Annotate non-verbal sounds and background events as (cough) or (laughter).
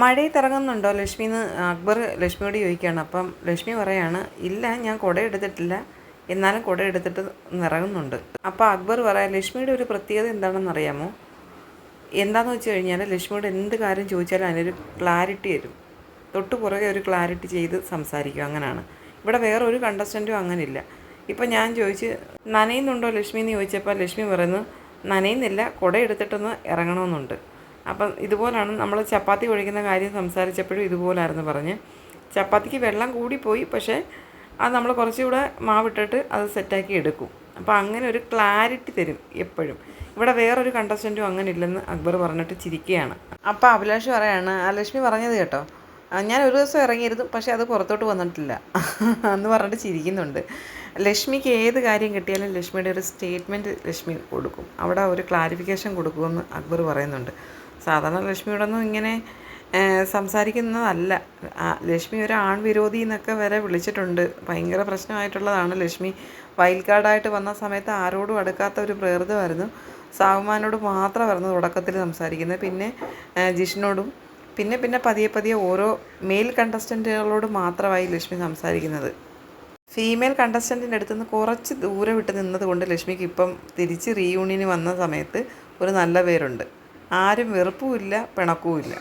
മഴയത്ത് ഇറങ്ങുന്നുണ്ടോ ലക്ഷ്മി എന്ന് അക്ബർ ലക്ഷ്മിയോട് ചോദിക്കുകയാണ്. അപ്പം ലക്ഷ്മി പറയാണ് ഇല്ല ഞാൻ കുട എടുത്തിട്ടില്ല എന്നാലും കുട എടുത്തിട്ട് ഇറങ്ങുന്നുണ്ട് അപ്പോൾ അക്ബർ പറയാം ലക്ഷ്മിയുടെ ഒരു പ്രത്യേകത എന്താണെന്ന് അറിയാമോ? എന്താണെന്ന് വെച്ച് കഴിഞ്ഞാൽ ലക്ഷ്മിയോട് എന്ത് കാര്യം ചോദിച്ചാലും അതിനൊരു ക്ലാരിറ്റി തരും തൊട്ട് പുറകെ ഒരു ക്ലാരിറ്റി ചെയ്ത് സംസാരിക്കും അങ്ങനെയാണ് ഇവിടെ വേറെ ഒരു കണ്ടസ്റ്റന്റും അങ്ങനെയില്ല ഇപ്പം ഞാൻ ചോദിച്ച് നനയുന്നുണ്ടോ ലക്ഷ്മി എന്ന് ചോദിച്ചപ്പോൾ ലക്ഷ്മി പറയുന്നു നനയുന്നില്ല കുട എടുത്തിട്ടൊന്ന് ഇറങ്ങണമെന്നുണ്ട്. അപ്പം ഇതുപോലാണ് നമ്മൾ ചപ്പാത്തി ഒഴിക്കുന്ന കാര്യം സംസാരിച്ചപ്പോഴും ഇതുപോലായിരുന്നു പറഞ്ഞ്. ചപ്പാത്തിക്ക് വെള്ളം കൂടിപ്പോയി പക്ഷേ അത് നമ്മൾ കുറച്ചുകൂടെ മാവിട്ടിട്ട് അത് സെറ്റാക്കി എടുക്കും. അപ്പോൾ അങ്ങനെ ഒരു ക്ലാരിറ്റി തരും എപ്പോഴും. ഇവിടെ വേറൊരു കണ്ടസ്റ്റന്റും അങ്ങനെ ഇല്ലെന്ന് അക്ബർ പറഞ്ഞിട്ട് ചിരിക്കുകയാണ്. അപ്പോൾ അഭിലാഷ് പറയാണ് ലക്ഷ്മി പറഞ്ഞത് കേട്ടോ. ഞാൻ ഒരു ദിവസം ഇറങ്ങിയിരുന്നു പക്ഷേ അത് പുറത്തോട്ട് വന്നിട്ടില്ല. (laughs) എന്ന് പറഞ്ഞിട്ട് ചിരിക്കുന്നുണ്ട്. ലക്ഷ്മിക്ക് ഏത് കാര്യം കിട്ടിയാലും ലക്ഷ്മിയുടെ ഒരു സ്റ്റേറ്റ്മെന്റ് ലക്ഷ്മി കൊടുക്കും. അവിടെ ഒരു ക്ലാരിഫിക്കേഷൻ കൊടുക്കുമെന്ന് അക്ബർ പറയുന്നുണ്ട്. സാധാരണ ലക്ഷ്മിയോടൊന്നും ഇങ്ങനെ സംസാരിക്കുന്നതല്ല. ലക്ഷ്മി ഒരു ആൺവിരോധി എന്നൊക്കെ വരെ വിളിച്ചിട്ടുണ്ട്. ഭയങ്കര പ്രശ്നമായിട്ടുള്ളതാണ് ലക്ഷ്മി. വൈൽഡ് വന്ന സമയത്ത് ആരോടും അടുക്കാത്ത ഒരു പ്രകൃതമായിരുന്നു. സാവുമാനോട് മാത്രമായിരുന്നു തുടക്കത്തിൽ സംസാരിക്കുന്നത്. പിന്നെ ജിഷ്ണോടും പിന്നെ പിന്നെ പതിയെ പതിയെ ഓരോ മെയിൽ കണ്ടസ്റ്റന്റുകളോട് മാത്രമായി ലക്ഷ്മി സംസാരിക്കുന്നത്. ഫീമെയിൽ കണ്ടസ്റ്റന്റിന്റെ അടുത്ത് നിന്ന് കുറച്ച് ദൂരെ വിട്ട് നിന്നത് കൊണ്ട് ലക്ഷ്മിക്ക് ഇപ്പം തിരിച്ച് റീയൂണിയന് വന്ന സമയത്ത് ഒരു നല്ല പേരുണ്ട്. ആരും വെറുപ്പുമില്ല പിണക്കുമില്ല